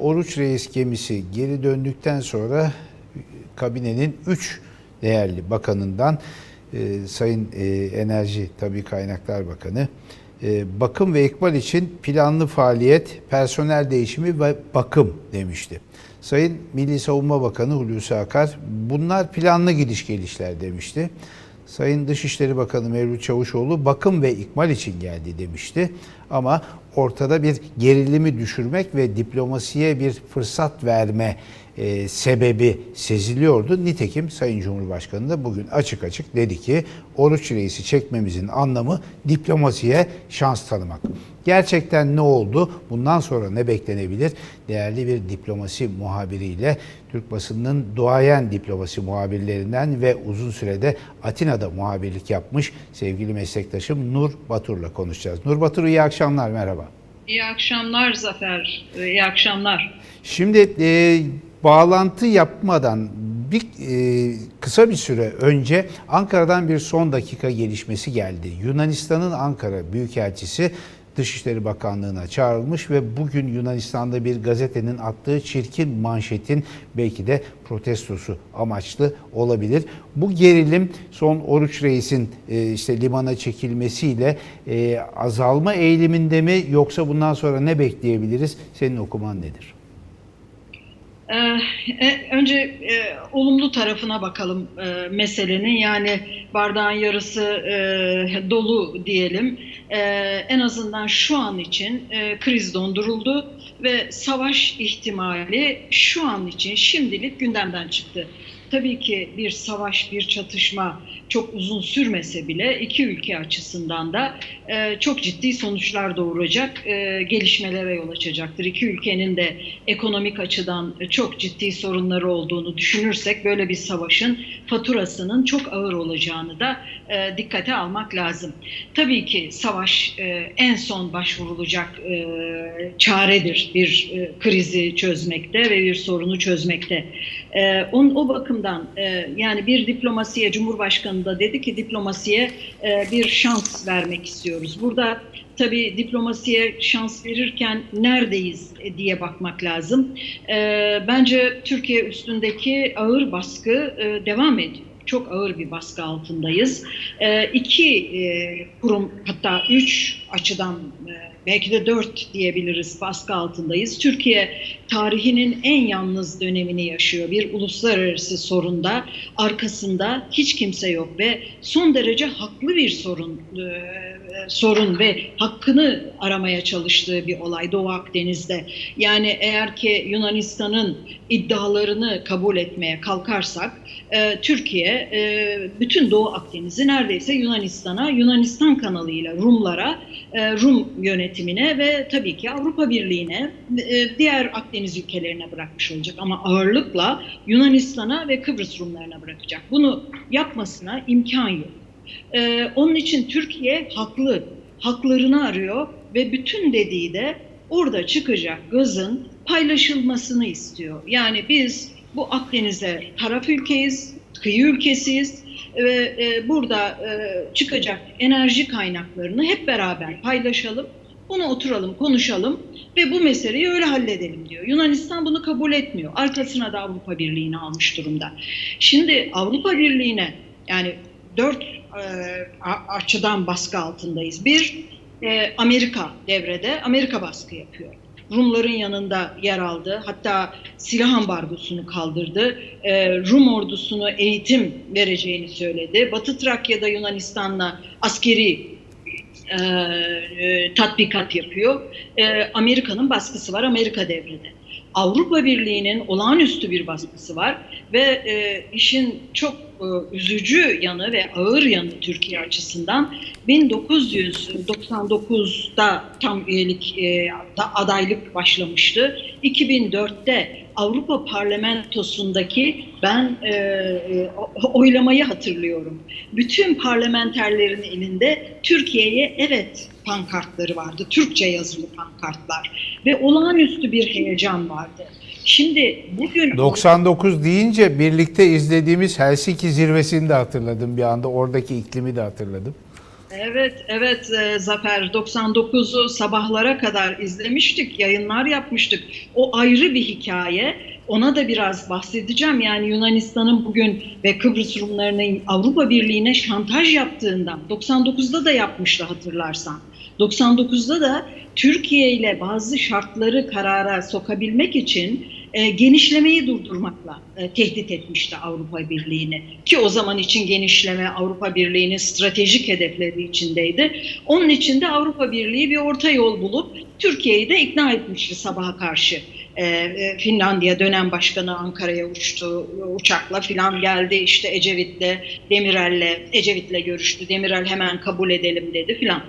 Oruç Reis gemisi geri döndükten sonra kabinenin 3 değerli bakanından e, Sayın e, Enerji Tabi Kaynaklar Bakanı e, bakım ve ikmal için planlı faaliyet, personel değişimi ve bakım demişti. Sayın Milli Savunma Bakanı Hulusi Akar bunlar planlı gidiş gelişler demişti. Sayın Dışişleri Bakanı Mevlüt Çavuşoğlu bakım ve ikmal için geldi demişti. Ama ortada bir gerilimi düşürmek ve diplomasiye bir fırsat verme e, sebebi seziliyordu. Nitekim Sayın Cumhurbaşkanı da bugün açık açık dedi ki oruç reisi çekmemizin anlamı diplomasiye şans tanımak. Gerçekten ne oldu? Bundan sonra ne beklenebilir? Değerli bir diplomasi muhabiriyle Türk basınının duayen diplomasi muhabirlerinden ve uzun sürede Atina'da muhabirlik yapmış sevgili meslektaşım Nur Batur'la konuşacağız. Nur Batur iyi akşamlar, merhaba. İyi akşamlar Zafer, iyi akşamlar. Şimdi e, bağlantı yapmadan bir e, kısa bir süre önce Ankara'dan bir son dakika gelişmesi geldi. Yunanistan'ın Ankara Büyükelçisi Dışişleri Bakanlığı'na çağrılmış ve bugün Yunanistan'da bir gazetenin attığı çirkin manşetin belki de protestosu amaçlı olabilir. Bu gerilim son Oruç Reis'in e, işte limana çekilmesiyle e, azalma eğiliminde mi yoksa bundan sonra ne bekleyebiliriz? Senin okuman nedir? Ee, önce e, olumlu tarafına bakalım e, meselenin. Yani bardağın yarısı e, dolu diyelim. E, en azından şu an için e, kriz donduruldu ve savaş ihtimali şu an için şimdilik gündemden çıktı. Tabii ki bir savaş, bir çatışma çok uzun sürmese bile iki ülke açısından da e, çok ciddi sonuçlar doğuracak e, gelişmelere yol açacaktır. İki ülkenin de ekonomik açıdan çok ciddi sorunları olduğunu düşünürsek böyle bir savaşın faturasının çok ağır olacağını da e, dikkate almak lazım. Tabii ki savaş e, en son başvurulacak e, çaredir bir e, krizi çözmekte ve bir sorunu çözmekte. E, on, o bakımdan e, yani bir diplomasiye Cumhurbaşkanı da dedi ki diplomasiye e, bir şans vermek istiyoruz. Burada tabii diplomasiye şans verirken neredeyiz diye bakmak lazım. E, bence Türkiye üstündeki ağır baskı e, devam ediyor çok ağır bir baskı altındayız. E, iki e, kurum hatta üç açıdan e, belki de dört diyebiliriz baskı altındayız. Türkiye tarihinin en yalnız dönemini yaşıyor. Bir uluslararası sorunda arkasında hiç kimse yok ve son derece haklı bir sorun e, sorun ve hakkını aramaya çalıştığı bir olay Doğu Akdeniz'de. Yani eğer ki Yunanistan'ın iddialarını kabul etmeye kalkarsak e, Türkiye e, bütün Doğu Akdeniz'i neredeyse Yunanistan'a, Yunanistan kanalıyla Rumlara, e, Rum yönetimine ve tabii ki Avrupa Birliği'ne, e, diğer Akdeniz ülkelerine bırakmış olacak. Ama ağırlıkla Yunanistan'a ve Kıbrıs Rumlarına bırakacak. Bunu yapmasına imkan yok. Ee, onun için Türkiye haklı, haklarını arıyor ve bütün dediği de orada çıkacak gazın paylaşılmasını istiyor. Yani biz bu Akdeniz'e taraf ülkeyiz, kıyı ülkesiyiz ve e, burada e, çıkacak enerji kaynaklarını hep beraber paylaşalım. Bunu oturalım, konuşalım ve bu meseleyi öyle halledelim diyor. Yunanistan bunu kabul etmiyor. Arkasına da Avrupa Birliği'ni almış durumda. Şimdi Avrupa Birliği'ne yani dört e, açıdan baskı altındayız. Bir, e, Amerika devrede, Amerika baskı yapıyor. Rumların yanında yer aldı. Hatta silah ambargosunu kaldırdı. E, Rum ordusunu eğitim vereceğini söyledi. Batı Trakya'da Yunanistan'la askeri e, e, tatbikat yapıyor. E, Amerika'nın baskısı var, Amerika devrede. Avrupa Birliği'nin olağanüstü bir baskısı var ve e, işin çok e, üzücü yanı ve ağır yanı Türkiye açısından 1999'da tam üyelik e, da adaylık başlamıştı. 2004'te Avrupa Parlamentosu'ndaki ben e, e, oylamayı hatırlıyorum. Bütün parlamenterlerin elinde Türkiye'ye evet pankartları vardı. Türkçe yazılı pankartlar ve olağanüstü bir heyecan vardı. Şimdi bugün 99 deyince birlikte izlediğimiz Helsinki zirvesini de hatırladım bir anda. Oradaki iklimi de hatırladım. Evet, evet e, Zafer 99'u sabahlara kadar izlemiştik, yayınlar yapmıştık. O ayrı bir hikaye. Ona da biraz bahsedeceğim. Yani Yunanistan'ın bugün ve Kıbrıs Rumlarının Avrupa Birliği'ne şantaj yaptığından 99'da da yapmıştı hatırlarsan. 99'da da Türkiye ile bazı şartları karara sokabilmek için e, genişlemeyi durdurmakla e, tehdit etmişti Avrupa Birliği'ni. Ki o zaman için genişleme Avrupa Birliği'nin stratejik hedefleri içindeydi. Onun için de Avrupa Birliği bir orta yol bulup Türkiye'yi de ikna etmişti sabaha karşı. E, e, Finlandiya dönem başkanı Ankara'ya uçtu uçakla filan geldi işte Ecevit'le Demirel'le Ecevit'le görüştü. Demirel hemen kabul edelim dedi filan.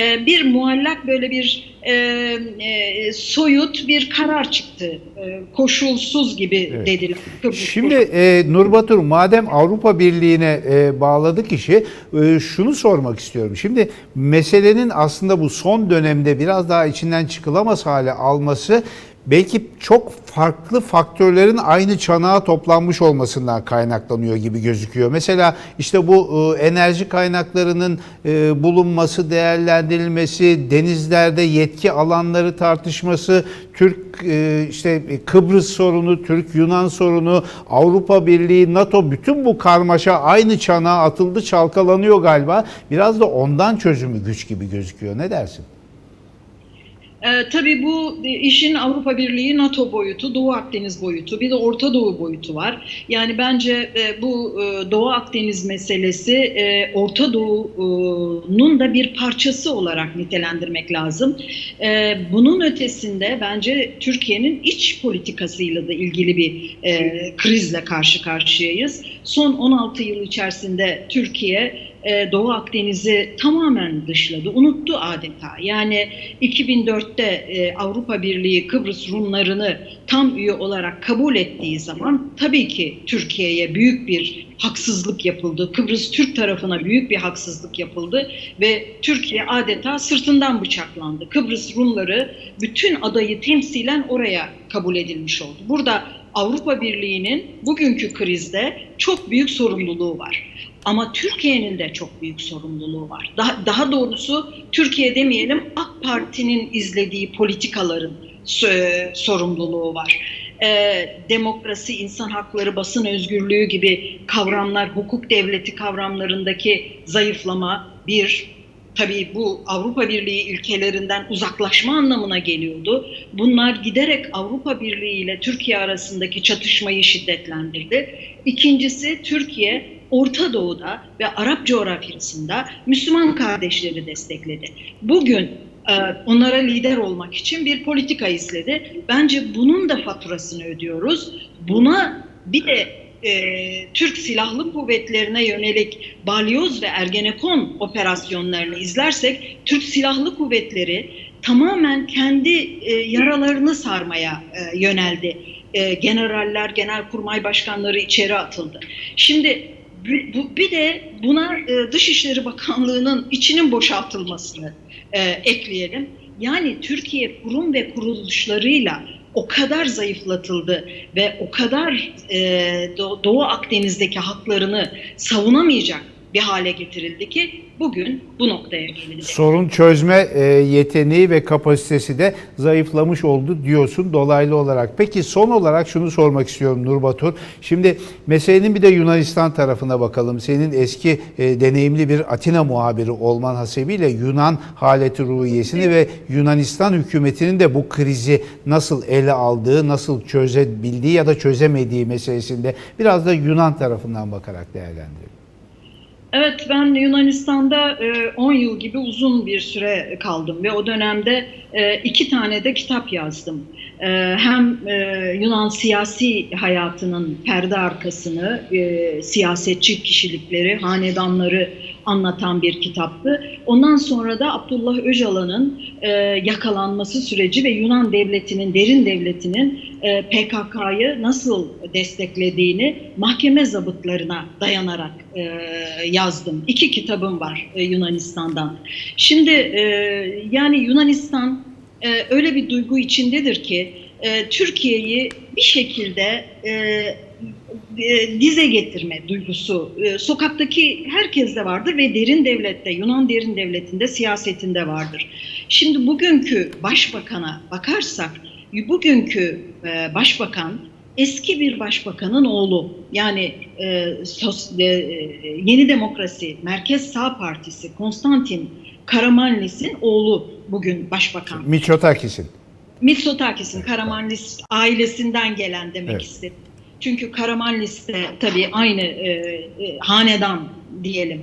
E, bir muallak böyle bir e, e, soyut bir karar çıktı. E, koşulsuz gibi Evet. dediler. Şimdi e, Nur Batur madem Avrupa Birliği'ne e, bağladık işi e, şunu sormak istiyorum. Şimdi meselenin aslında bu son dönemde biraz daha içinden çıkılamaz hale alması belki çok farklı faktörlerin aynı çanağa toplanmış olmasından kaynaklanıyor gibi gözüküyor. Mesela işte bu e, enerji kaynaklarının e, bulunması, değerlendirilmesi, denizlerde yetki alanları tartışması, Türk e, işte Kıbrıs sorunu, Türk-Yunan sorunu, Avrupa Birliği, NATO bütün bu karmaşa aynı çanağa atıldı, çalkalanıyor galiba. Biraz da ondan çözümü güç gibi gözüküyor. Ne dersin? E, tabii bu e, işin Avrupa Birliği, NATO boyutu, Doğu Akdeniz boyutu, bir de Orta Doğu boyutu var. Yani bence e, bu e, Doğu Akdeniz meselesi e, Orta Doğu'nun da bir parçası olarak nitelendirmek lazım. E, bunun ötesinde bence Türkiye'nin iç politikasıyla da ilgili bir e, krizle karşı karşıyayız. Son 16 yıl içerisinde Türkiye e, Doğu Akdeniz'i tamamen dışladı, unuttu adeta. Yani 2004'te e, Avrupa Birliği Kıbrıs Rumlarını tam üye olarak kabul ettiği zaman tabii ki Türkiye'ye büyük bir haksızlık yapıldı. Kıbrıs Türk tarafına büyük bir haksızlık yapıldı ve Türkiye adeta sırtından bıçaklandı. Kıbrıs Rumları bütün adayı temsilen oraya kabul edilmiş oldu. Burada Avrupa Birliği'nin bugünkü krizde çok büyük sorumluluğu var. Ama Türkiye'nin de çok büyük sorumluluğu var. Daha, daha doğrusu Türkiye demeyelim AK Parti'nin izlediği politikaların sorumluluğu var. Ee, demokrasi, insan hakları, basın özgürlüğü gibi kavramlar, hukuk devleti kavramlarındaki zayıflama bir, tabii bu Avrupa Birliği ilkelerinden uzaklaşma anlamına geliyordu. Bunlar giderek Avrupa Birliği ile Türkiye arasındaki çatışmayı şiddetlendirdi. İkincisi Türkiye Orta Doğu'da ve Arap coğrafyasında Müslüman kardeşleri destekledi. Bugün e, onlara lider olmak için bir politika izledi. Bence bunun da faturasını ödüyoruz. Buna bir de e, Türk Silahlı Kuvvetlerine yönelik Balyoz ve Ergenekon operasyonlarını izlersek Türk Silahlı Kuvvetleri tamamen kendi e, yaralarını sarmaya e, yöneldi. E, generaller, genelkurmay başkanları içeri atıldı. Şimdi bu, bir de buna e, Dışişleri Bakanlığı'nın içinin boşaltılmasını e, ekleyelim. Yani Türkiye kurum ve kuruluşlarıyla o kadar zayıflatıldı ve o kadar e, Do- Doğu Akdeniz'deki haklarını savunamayacak bir hale getirildi ki bugün bu noktaya gelindi. Sorun çözme e, yeteneği ve kapasitesi de zayıflamış oldu diyorsun dolaylı olarak. Peki son olarak şunu sormak istiyorum Nur Batur. Şimdi meselenin bir de Yunanistan tarafına bakalım. Senin eski e, deneyimli bir Atina muhabiri olman hasebiyle Yunan haleti ruhiyesini ve Yunanistan hükümetinin de bu krizi nasıl ele aldığı, nasıl çözebildiği ya da çözemediği meselesinde biraz da Yunan tarafından bakarak değerlendirelim. Evet ben Yunanistan'da e, 10 yıl gibi uzun bir süre kaldım ve o dönemde e, iki tane de kitap yazdım. E, hem e, Yunan siyasi hayatının perde arkasını, e, siyasetçi kişilikleri, hanedanları anlatan bir kitaptı. Ondan sonra da Abdullah Öcalan'ın e, yakalanması süreci ve Yunan devletinin, derin devletinin e, PKK'yı nasıl desteklediğini mahkeme zabıtlarına dayanarak e, yazdım. İki kitabım var e, Yunanistan'dan. Şimdi e, yani Yunanistan e, öyle bir duygu içindedir ki e, Türkiye'yi bir şekilde e, dize getirme duygusu e, sokaktaki herkeste vardır ve derin devlette, Yunan derin devletinde, siyasetinde vardır. Şimdi bugünkü başbakana bakarsak, bugünkü e, başbakan eski bir başbakanın oğlu. Yani e, sos, e, Yeni Demokrasi, Merkez Sağ Partisi, Konstantin Karamanlis'in oğlu bugün başbakan. Miçotakis'in. Mitsotakis'in Karamanlis ailesinden gelen demek Evet. istedim. Çünkü Karamanlis de tabii aynı e, e, hanedan diyelim.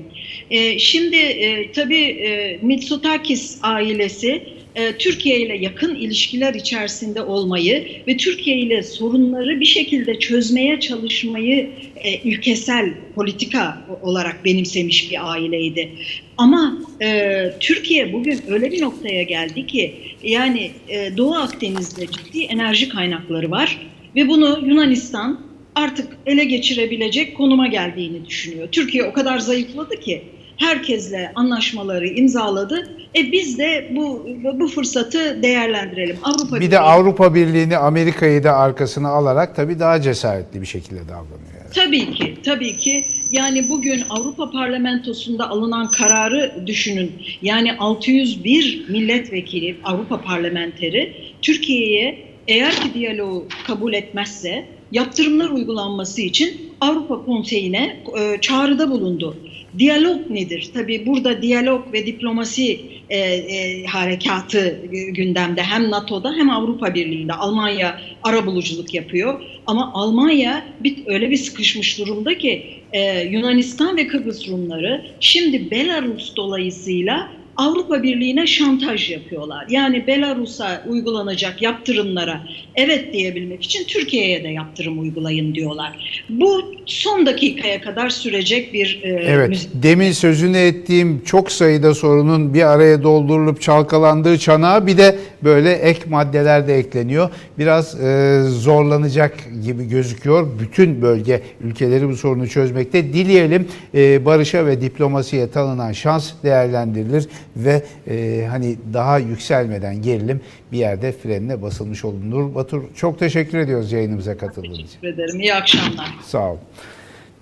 E, şimdi e, tabii e, Mitsotakis ailesi e, Türkiye ile yakın ilişkiler içerisinde olmayı ve Türkiye ile sorunları bir şekilde çözmeye çalışmayı e, ülkesel politika olarak benimsemiş bir aileydi. Ama e, Türkiye bugün öyle bir noktaya geldi ki yani e, Doğu Akdeniz'de ciddi enerji kaynakları var ve bunu Yunanistan artık ele geçirebilecek konuma geldiğini düşünüyor. Türkiye o kadar zayıfladı ki herkesle anlaşmaları imzaladı. E biz de bu bu fırsatı değerlendirelim. Avrupa Bir Birliği- de Avrupa Birliği'ni Amerika'yı da arkasına alarak tabii daha cesaretli bir şekilde davranıyor. yani. Tabii ki, tabii ki. Yani bugün Avrupa Parlamentosu'nda alınan kararı düşünün. Yani 601 milletvekili, Avrupa parlamenteri Türkiye'ye eğer ki diyaloğu kabul etmezse yaptırımlar uygulanması için Avrupa Konseyi'ne e, çağrıda bulundu. Diyalog nedir? Tabii burada diyalog ve diplomasi e, e, harekatı gündemde hem NATO'da hem Avrupa Birliği'nde. Almanya arabuluculuk yapıyor ama Almanya bir, öyle bir sıkışmış durumda ki e, Yunanistan ve Kıbrıs Rumları şimdi Belarus dolayısıyla Avrupa Birliği'ne şantaj yapıyorlar. Yani Belarus'a uygulanacak yaptırımlara evet diyebilmek için Türkiye'ye de yaptırım uygulayın diyorlar. Bu son dakikaya kadar sürecek bir e, Evet, müzik. demin sözünü ettiğim çok sayıda sorunun bir araya doldurulup çalkalandığı çanağa bir de böyle ek maddeler de ekleniyor. Biraz e, zorlanacak gibi gözüküyor. Bütün bölge ülkeleri bu sorunu çözmekte. Dileyelim e, barışa ve diplomasiye tanınan şans değerlendirilir ve e, hani daha yükselmeden gerilim bir yerde frenine basılmış olunur. Batur çok teşekkür ediyoruz yayınımıza katıldığınız için. Teşekkür ederim. İyi akşamlar. Sağ olun.